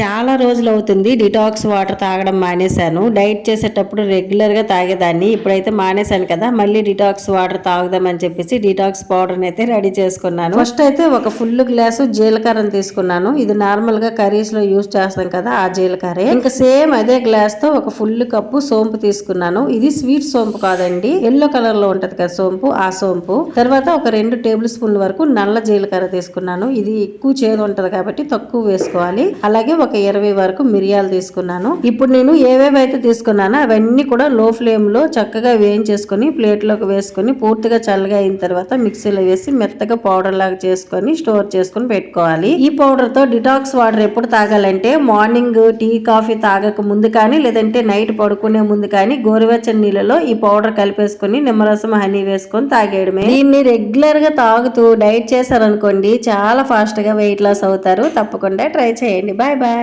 చాలా రోజులు అవుతుంది డిటాక్స్ వాటర్ తాగడం మానేశాను. డైట్ చేసేటప్పుడు రెగ్యులర్గా తాగేదాన్ని. ఇప్పుడైతే మానేశాను కదా. మళ్ళీ డిటాక్స్ వాటర్ తాగుదామని చెప్పేసి డిటాక్స్ పౌడర్ అయితే రెడీ చేసుకున్నాను. ఫస్ట్ అయితే ఒక ఫుల్ గ్లాసు జీలకర్రను తీసుకున్నాను. ఇది నార్మల్గా కర్రీస్లో యూజ్ యూస్ చేస్తాం కదా ఆ జీలకర్ర. ఇంకా సేమ్ అదే గ్లాస్తో ఒక ఫుల్ కప్పు సోంపు తీసుకున్నాను. ఇది స్వీట్ సోంపు కాదండి. ఎల్లో కలర్లో కదా సోంపు ఆ సోంపు. తర్వాత ఒక రెండు టేబుల్ స్పూన్ల వరకు నల్ల జీలకర్ర తీసుకున్నాను. ఇది ఎక్కువ చేదు ఉంటుంది కాబట్టి తక్కువ వేసుకోవాలి. అలాగే ఒక ఒక ఇరవై వరకు మిరియాలు తీసుకున్నాను. ఇప్పుడు నేను ఏవేవి అయితే తీసుకున్నానో అవన్నీ కూడా లో ఫ్లేమ్లో చక్కగా వేయించేసుకొని ప్లేట్లోకి వేసుకొని పూర్తిగా చల్లగా అయిన తర్వాత మిక్సీలో వేసి మెత్తగా పౌడర్ లాగా చేసుకొని స్టోర్ చేసుకొని పెట్టుకోవాలి. ఈ పౌడర్తో డిటాక్స్ వాటర్ ఎప్పుడు తాగాలంటే మార్నింగ్ టీ కాఫీ తాగక ముందు కానీ లేదంటే నైట్ పడుకునే ముందు కానీ గోరువెచ్చని నీళ్ళలో ఈ పౌడర్ కలిపేసుకొని నిమ్మరసం హనీ వేసుకొని తాగేయడమే. దీన్ని రెగ్యులర్గా తాగుతూ డైట్ చేశారనుకోండి చాలా ఫాస్ట్గా వెయిట్ లాస్ అవుతారు. తప్పకుండా ట్రై చేయండి. Bye bye.